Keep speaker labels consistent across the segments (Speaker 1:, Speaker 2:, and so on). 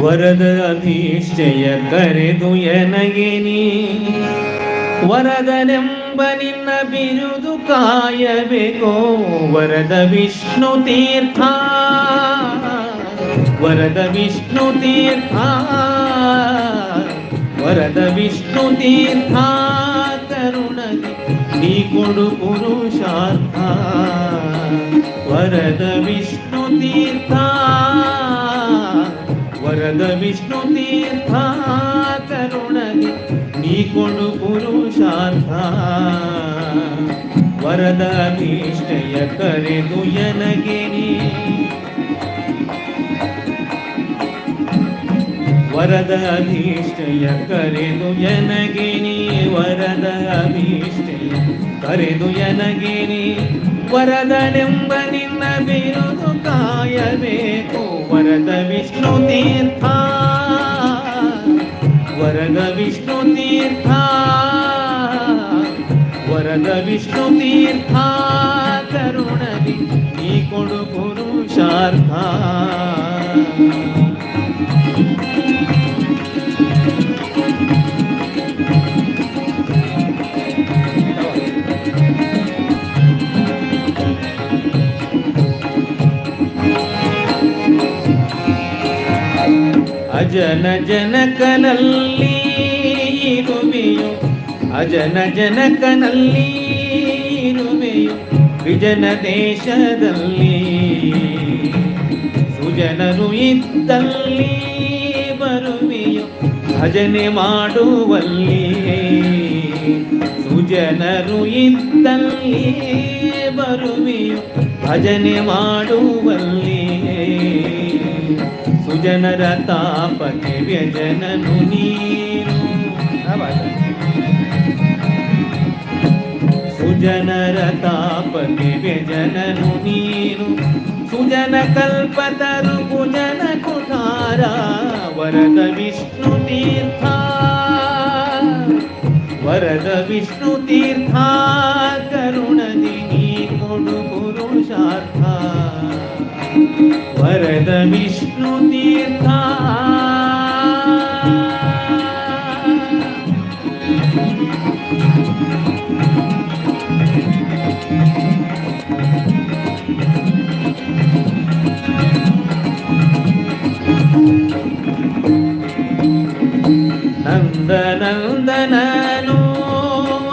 Speaker 1: ವರದ ಅಧೀಶ್ಚಯ ಕರೆದು ಎನಗೆ ನೀ. ವರದನೆಂಬ ನಿನ್ನ ಬಿರುದು ಕಾಯಬೇಕೋ. ವರದ ವಿಷ್ಣು ತೀರ್ಥ. ವರದ ವಿಷ್ಣು ತೀರ್ಥ. ವರದ ವಿಷ್ಣು ತೀರ್ಥ. ಕರುಣಗೆ ನೀ ಕೊಡು ಪುರುಷಾರ್ಥ. ವರದ ವಿಷ್ಣು ತೀರ್ಥ. ವರದ ವಿಷ್ಣು ತೀರ್ಥ, ಕರುಣಗೆ ನೀ ಕೊಡು ಪುರುಷಾರ್ಥ. ವರದ ನಿಷ್ಠೆಯ ಕರೆದು ಎನಗೆ ನೀ? ವರದ ನಿಷ್ಠೆಯ ಕರೆದು ಎನಗೆ ನೀ? ವರದ ನಿಷ್ಠೆಯ ಕರೆದು ಎನಗೆ ನೀ? वरद मे को वरद विष्णु तीर्था वरद विष्णुतीर्था तीर्था तरुण विष्णी गुरु गुरु ಅಜನ ಜನಕನಲ್ಲಿ ಇರುವೆಯು. ಅಜನ ಜನಕನಲ್ಲಿ ಇರುವೆಯು. ವಿಜನ ದೇಶದಲ್ಲಿ. ಸುಜನರು ಇದ್ದಲ್ಲಿ ಬರುವೆಯು. ಭಜನೆ ಮಾಡುವಲ್ಲಿ. ಸುಜನರು ಇದ್ದಲ್ಲಿ ಬರುವೆಯು. ಭಜನೆ ಮಾಡುವಲ್ಲಿ. ಸುಜನರ ತಾಪಕ್ಕೆ ವ್ಯಜನನು ನೀನು ಸುಜನರ ತಾಪಕ್ಕೆ ವ್ಯಜನನು ನೀನು ಸುಜನ ಕಲ್ಪತರು ಕುಜನ ಕುಠಾರ ವರದ ವಿಷ್ಣು ತೀರ್ಥ ವರದ ವಿಷ್ಣು ತೀರ್ಥ ಕರುಣದಿ ನೀ ಕೊಡು ವರದ ವಿಷ್ಣು ತೀರ್ಥ ನಂದ ನಂದನನು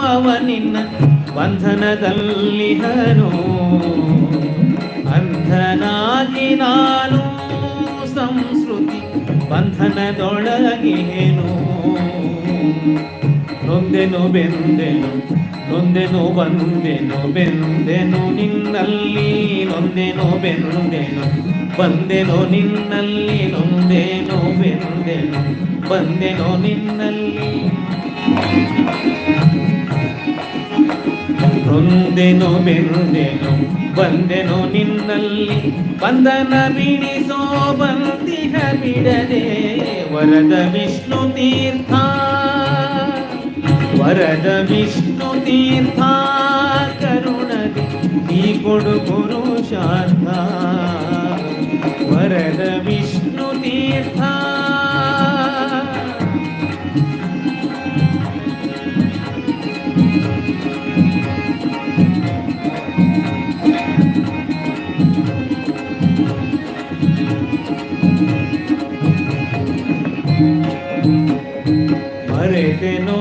Speaker 1: ಅವನಿನ್ನ ಬಂಧನದಲ್ಲಿ ಹನು ಅಂಧನಾಗಿ ನಾನು ಸಂಸ್ಕೃತಿ ಬಂಧನದೊಳಗೇನು ನೊಂದೆನು ಬೆಂದೆನು, ನೊಂದೆನು ಬಂದೆನು, ಬೆಂದೆನು ನಿನ್ನಲ್ಲಿ, ನೊಂದೆನು ಬೆಂದೆನು, ಬಂದೆನು ನಿನ್ನಲ್ಲಿ, ನೊಂದೆನು ಬೆಂದೆನು, ಬಂದೆನು ನಿನ್ನಲ್ಲಿ. ನೊಂದೆನು ಬೆಂದೆನು ಬಂದೆನು ನಿನ್ನಲ್ಲಿ, ಬಂಧನ ಬಿಡಿಸೋ ಬಂದಿಹ ಬಿಡದೆ, ವರದ ವಿಷ್ಣು ತೀರ್ಥ. ವರದ ವಿಷ್ಣು ತೀರ್ಥ ಕರುಣದಿ ಈ ಕೊಡು ಪುರುಷಾರ್ಥ. ವರದ ವಿಷ್ಣು ತೀರ್ಥ మరెటెను